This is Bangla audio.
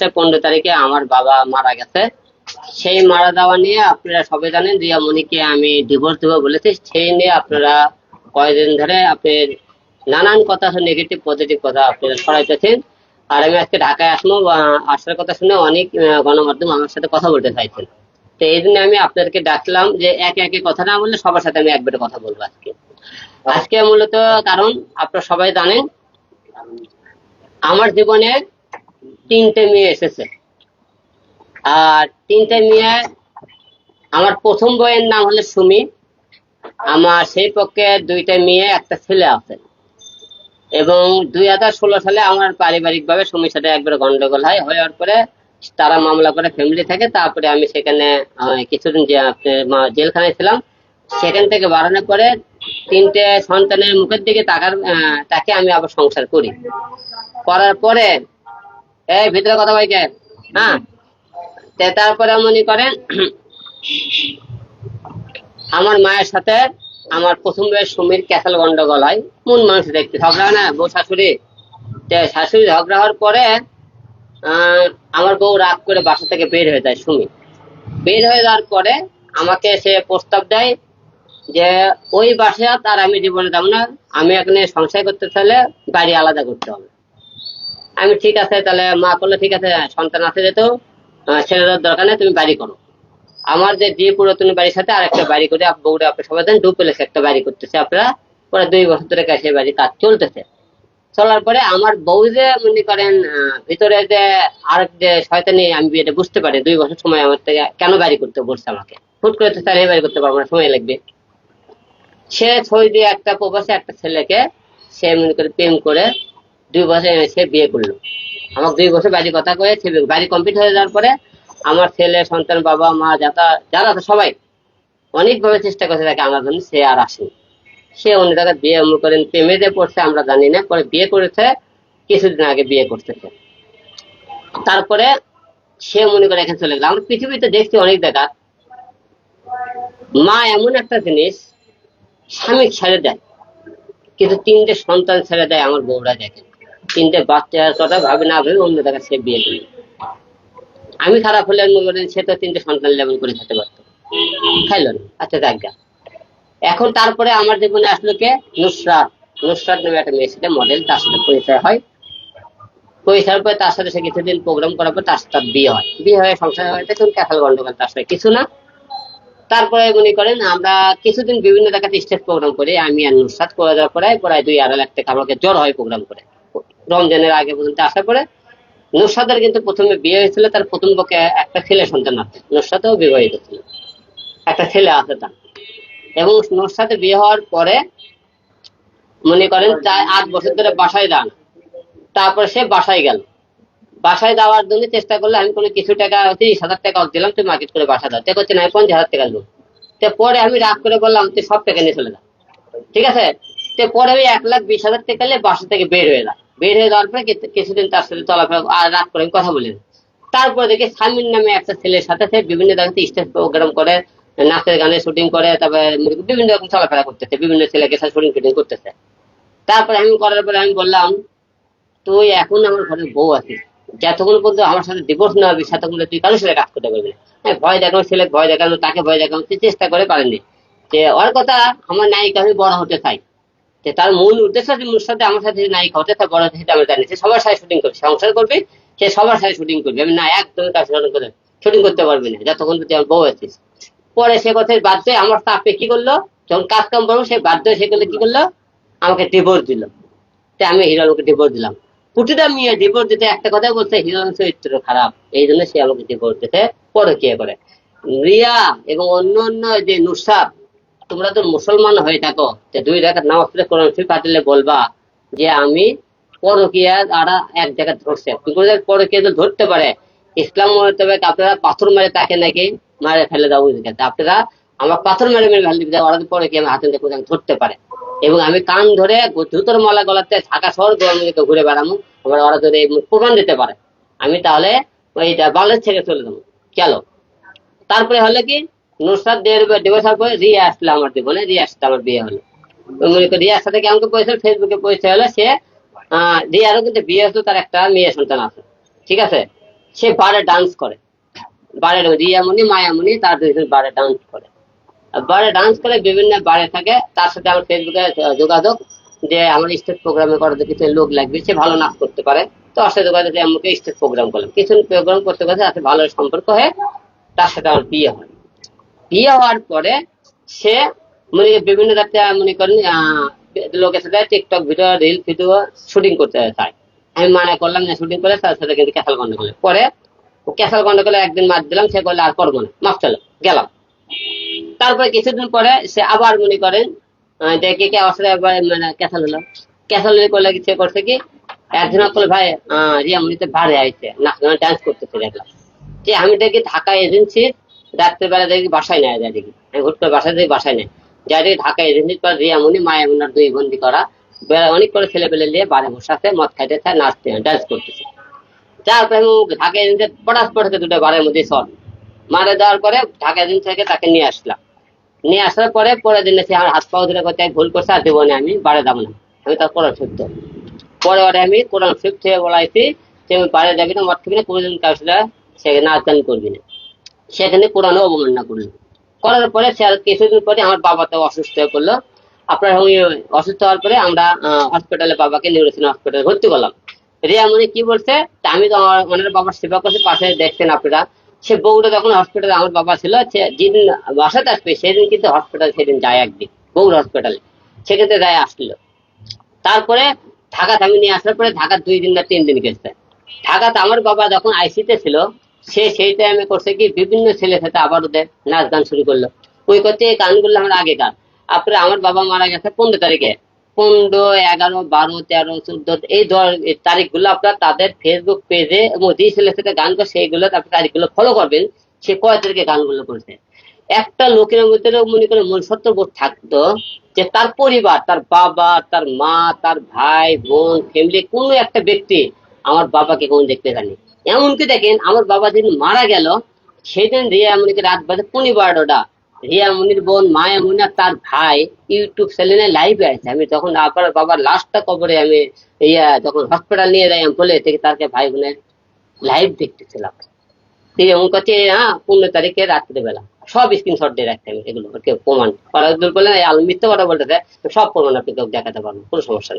মাসের পনেরো তারিখে আমার বাবা মারা গেছে। সেই মারা যাওয়া নিয়ে আপনারা সবাই জানেন রিয়া মনিকে আমি ডিভোর্স দেবো বলেছি। সেই নিয়ে আপনারা কয়েকদিন ধরে আপনি নানান কথা নেগেটিভ পজিটিভ কথা আপনারা ছড়াইতেছেন। আর আমি আজকে ঢাকায় আসব আসার কথা শুনে অনেক গণমাধ্যম আমার সাথে কথা বলতে চাইছেন। তো এই জন্য আমি আপনাদেরকে ডাকলাম যে একে একে কথা না বললে সবার সাথে আমি একবারে কথা বলব আজকে। আজকে মূলত কারণ আপনারা সবাই জানেন, আমার জীবনে তিনটে মেয়ে এসেছে। আর তিনটে মেয়ে, আমার প্রথম বইয়ের নাম হলো সুমি। আমার সেই পক্ষে দুইটা মেয়ে, একটা ছেলে আছে। এবং দুই হাজার ষোলো সালে আমার পারিবারিক ভাবে সুমির সাথে একবার গন্ডগোল হয়। হওয়ার পরে তারা মামলা করে ফ্যামিলি থেকে। তারপরে আমি সেখানে কিছুদিন যে জেলখানায় ছিলাম, সেখান থেকে বাড়ানোর পরে তিনটে সন্তানের মুখের দিকে তাকার তাকে আমি আবার সংসার করি। করার পরে এই, ভিতরে কথা বলছে হ্যাঁ তারপরে মনে করেন, আমার মায়ের সাথে আমার প্রথম বয়স সুমির ক্যাসাল গন্ডগোল হয়। মন মানুষ দেখতে ঝগড়া না? বউ শাশুড়ি? শাশুড়ি ঝগড়া হওয়ার পরে আমার বউ রাগ করে বাসা থেকে বের হয়ে যায় সুমি বের হয়ে যাওয়ার পরে আমাকে সে প্রস্তাব দেয় যে, ওই বাসা তার আমি জীবনে যাব না। আমি এখানে সংসার করতে চাইলে বাড়ি আলাদা করতে হবে। আমি ঠিক আছে, তাহলে মা করলে ঠিক আছে, সন্তান আছে যেহেতু ছেলেদের দরকার নেই, তুমি বাড়ি করো। আমার যে যে পুরাতন বাড়ির সাথে আর একটা বাড়ি করে বউরে সবাই দেন ডুপ্লেক্স একটা বাড়ি করতেছে, আপনারা পরে দুই বছর ধরে কাছে বাড়ি কাজ চলতেছে। চলার পরে আমার বউ যে, মনে করেন ভিতরে যে আর যে শয়তানি, আমি এটা বুঝতে পারি, দুই বছর সময় আমার থেকে কেন বাড়ি করতে বলছে আমাকে? হুট করে তো এই বাড়ি করতে পারব না, সময় লাগবে। সে ছয় দিয়ে একটা প্রবাসে একটা ছেলেকে, সে মনে করে প্রেম করে দুই বছর সে বিয়ে করল। আমাকে দুই বছর বাড়ি কথা কয়ে সে বাড়ি কমপ্লিট হয়ে যাওয়ার পরে আমার ছেলে, সন্তান, বাবা, মা, যাতা, যারা সবাই অনেকভাবে চেষ্টা করছে তাকে আনার জন্য সে আর আসেনি সে অন্য জায়গায় বিয়ে করেন প্রেমে যে পড়ছে, আমরা জানি না, পরে বিয়ে করেছে, কিছুদিন আগে বিয়ে করতেছে তারপরে সে মনে করে এখানে চলে গেল। আমরা পৃথিবীতে দেখছি অনেক জায়গা, মা এমন একটা জিনিস, স্বামী ছেড়ে দেয়, কিন্তু তিনটে সন্তান ছেড়ে দেয়, আমার বউরা দেখেন তিনটে বাচ্চার কথা ভাবে না ভেবে অন্য জায়গায় সে বিয়ে করে আমি খারাপ হলে মনে করেন সে তো তিনটে সন্তান লেভেল করে খেতে পারতো। খাইলো না আচ্ছা গা। এখন তারপরে আমার জীবনে আসলো কে? নুসরাত। নুসরাত নামে একটা মেয়ে ছিল মডেল তার সাথে পরিচয় হয়। পরিচয় পরে তার সাথে সে কিছুদিন প্রোগ্রাম করার পর তার সাথে বিয়ে হয়। বিয়ে হয়ে সংসার হয়ে তখন ক্যাফাল গন্ডগোল, তার সাথে কিছু না। তারপরে মনে করেন আমরা কিছুদিন বিভিন্ন জায়গাতে স্টেজ প্রোগ্রাম করি, আমি আর নুসরাত, করে দেওয়ার পরে প্রায় দুই আড়াই লাখ টাকা আমাকে জ্বর হয় প্রোগ্রাম করে। রমজানের আগে পর্যন্ত আসার পরে নুসরাতের কিন্তু প্রথমে বিয়ে হয়েছিল, তার প্রথম পক্ষে একটা ছেলে সন্তান আছে। নুসরাতেও বিবাহিত ছিল। একটা ছেলে আছে তার। এবং নুসরাতে বিয়ে হওয়ার পরে মনে করেন প্রায় আট বছর ধরে বাসায় যান। তারপরে সে বাসায় গেল। বাসায় যাওয়ার জন্য চেষ্টা করলে, আমি কোনো কিছু টাকা, তিরিশ হাজার টাকা দিলাম, তুই মার্কেট করে বাসা দাও। তে করছে, না পঞ্চাশ হাজার টাকা দেবো তো পরে আমি রাগ করে বললাম, তুই সব টাকা নিয়ে চলে যা। ঠিক আছে? তো পরে আমি এক লাখ বিশ হাজার টাকা নিয়ে বাসা থেকে বের হয়ে যা বের হয়ে যাওয়ার পরে কিছুদিন তার সাথে চলাফেরা আর রাগ করে কথা বলি না। তারপরে দেখি সামিন নামে একটা ছেলের সাথে সে বিভিন্ন জায়গাতে স্টেজ প্রোগ্রাম করে নাচের গানের শুটিং করে তারপরে বিভিন্ন রকম চলাফেরা করতেছে বিভিন্ন ছেলেকে সাথে শুটিং শুটিং করতেছে। তারপরে আমি করার পরে আমি বললাম তুই এখন আমার ঘরে বউ আছিস। যতক্ষণ পর্যন্ত আমার সাথে ডিভোর্স না হবে ততক্ষণ তুই কারোর সাথে কাজ করতে পারবি না। হ্যাঁ, ভয় দেখানো ছেলে ভয় দেখানো তাকে ভয় দেখানো চেষ্টা করে পারেনি। যে ওর কথা আমার নায়িকা আমি বড় হতে চাই। যে তার মূল উদ্দেশ্য যে মোর সাথে আমার সাথে নায়িকা হতে চায় বড় চায় আমি জানি। সে সবার সাথে শুটিং করবে, সংসার করবে, সে সবার সাথে শুটিং করবে। আমি না, একদম তার শুটিং করে শুটিং করতে পারবি না। যতক্ষণ তুই আমার বউ আছিস। পরে সে কথায় বাধ্য আমার চাপে কি করল? যখন কাজ কাম করব সে বাধ্য সে করলে কি করল? আমাকে ডিভোর্স দিল। তো আমি হিরো আলমকে ডিভোর্স দিলাম। প্রতিটা মেয়ে ডিভোর্স দিতে একটা কথা বলছে, হিরো আলম চরিত্র খারাপ। এই জন্য সে আমাকে ডিভোর্স দিতে পরকিয়া করে। রিয়া এবং অন্য অন্য যে নুসাব তোমরা তো মুসলমান হয়ে থাকো দুই রাখার নামাজ পড়ে কোরআন শরীফ পাঠালে বলবা যে আমি পরকিয়া আর এক জায়গায় ধরছে। পরকিয়া তো ধরতে পারে, ইসলাম আপনারা পাথর মেরে তাকে নাকি মারে ফেলে আপনারা আমার পাথর মেরে মেরে ফেলে দিতে ওরা পরে কি আমি হাতে ধরতে পারে। এবং আমি কান ধরে জুতোর মালা গলাতে ঢাকা শহর গরম দিকে ঘুরে বেড়াবো, আমার ওরা ধরে প্রমাণ দিতে পারে, আমি তাহলে ওইটা বাংলাদেশ থেকে চলে যাব। চলো তারপরে হলো কি? নুসরাত দিবস হওয়ার রিয়া আসলো আমার জীবনে রিয়ার সাথে আমার বিয়ে হলো। রিয়ার সাথে কেমন পয়সা ফেসবুকে পয়সা হলো, সে রিয়ারও কিন্তু বিয়ে হতো তার একটা মেয়ে সন্তান আছে। ঠিক আছে? সে বারে ডান্স করে। বারে রিয়ামণি, মায়ামণি, তার দুইজন বারে ডান্স করে। বারে ডান্স করে বিভিন্ন বারে থাকে, তার সাথে আমার ফেসবুকে যোগাযোগ যে আমার স্টেজ প্রোগ্রামে করাতে কিছু লোক লাগবে, সে ভালো নাচ করতে পারে। তো সাথে যোগাযোগ আমাকে স্টেজ প্রোগ্রাম করলাম। কিছু প্রোগ্রাম করতে করতে তার ভালো সম্পর্ক হয়ে তার সাথে আমার বিয়ে হয় বিয়ে হওয়ার পরে সে মানে বিভিন্ন রাতে মনে করেন লোকের সাথে TikTok video reel video shooting করতে চায়। আমি মানা করলাম না শুটিং করে তার সাথে কিন্তু ক্যাসাল করলে পরে ক্যাসাল করলে একদিন মার দিলাম, সে বললে, আর করব না, মাফ চলো গেলাম। তারপরে কিছুদিন পরে সে আবার মনে করেন যে কে অসরে মানে ক্যাসাল হলো। ক্যাসাল করলে সে করছে কি? একদিন করলে ভাই রিয়া মনিতে ভাড়ে আইছে না ডান্স করতেছে দেখলাম। যে আমি দেখি ঢাকা এজেন্সি রাত্রেবেলা দেখি বাসায় নেয়, যায় দেখি। আমি হুট করে বাসায় দেখি বাসায় নেয়। যাই দেখি ঢাকা এজেন্সির পর রিয়ামণি মায়ামুনার দুই বন্দি করা। অনেক করে ছেলে পেলে নিয়ে বারে বসে আছে, মদ খাইতে চায়, নাচতে ডান্স করতেছে। তারপরে আমি ঢাকা এজেন্সি পটাশ পটাশে দুটো বারের মধ্যে সর মারে দেওয়ার পরে ঢাকা এজেন্সি থেকে তাকে নিয়ে আসলাম। নিয়ে আসার পরে পরের দিন সে আমার হাত পাও ধরে করতে ভুল করছে আর দেবো না আমি বাড়ে যাব না। আমি তার কোরআন শুদ্ধ পরে ওরে আমি কোরআন শিফট থেকে বলাইছি আমি বাড়ি যাবি না, মদ খাবি না, কোনোদিন সাথে সে নাচ গান করবি না। সেখানে কোরআনও অবমাননা করল। করার পরে সে আর কিছুদিন পরে আমার বাবা তো অসুস্থ হয়ে পড়ল। আপনার অসুস্থ হওয়ার পরে আমরা হসপিটালে বাবাকে নিউরোসিন হসপিটালে ভর্তি করলাম। রিয়া মনে কি বলছে? আমি তো আমার ওনার বাবার সেবা করছি, পাশে দেখছেন আপনারা। সে বউটা যখন হসপিটালে আমার বাবা ছিল, সে যেদিন বাসাতে আসবে, সেদিন কিন্তু হসপিটাল সেদিন যায় একদিন, বউর হসপিটালে সেক্ষেত্রে যায় আসলো। তারপরে ঢাকাতে আমি নিয়ে আসার পরে ঢাকা দুই দিন না তিন দিন গেছে। ঢাকাতে আমার বাবা যখন আইসিতে ছিল সে সেই টাইমে করছে কি বিভিন্ন ছেলের সাথে আবার ওদের নাচ গান শুরু করল। ওই করতে এই গানগুলো আমার আগেকার। তারপরে আমার বাবা মারা গেছে পনেরো তারিখে। পনেরো, এগারো, বারো, তেরো, চোদ্দ, এই তারিখগুলো আপনার তাদের ফেসবুক পেজে এবং যে ছেলের সাথে গান করে সেইগুলো তারপরে তারিখগুলো ফলো করবেন। সে কয় তারিখে গানগুলো করছে? একটা লোকের মধ্যে মনে করে সত্য বোধ থাকতো যে তার পরিবার, তার বাবা, তার মা, তার ভাই, বোন ফ্যামিলি কোনো একটা ব্যক্তি আমার বাবাকে কোন দেখতে জানি এমনকি দেখেন, আমার বাবা যেদিন মারা গেল, সেদিন রিয়া মনিকে রাত বাজে পনেরো বারোটা। রিয়া মনির বোন মায়া মুনি আর তার ভাই ইউটিউব চ্যানেলে লাইভে আছে। আমি তখন আপনার বাবার লাস্টটা কবরে আমি ইয়া যখন হসপিটাল নিয়ে যাই বলে থেকে তাকে ভাই বোনের লাইভ দেখতেছিলাম। তিনি এমন কাছে হ্যাঁ পনেরো তারিখে রাত্রিবেলা। সব স্ক্রিনশট দিয়ে রাখতে আমি, এগুলো কেউ প্রমাণ করার বললেন আল কথা বলতে সব প্রমাণ আপনি কেউ দেখাতে পারবেন, কোনো সমস্যা নেই।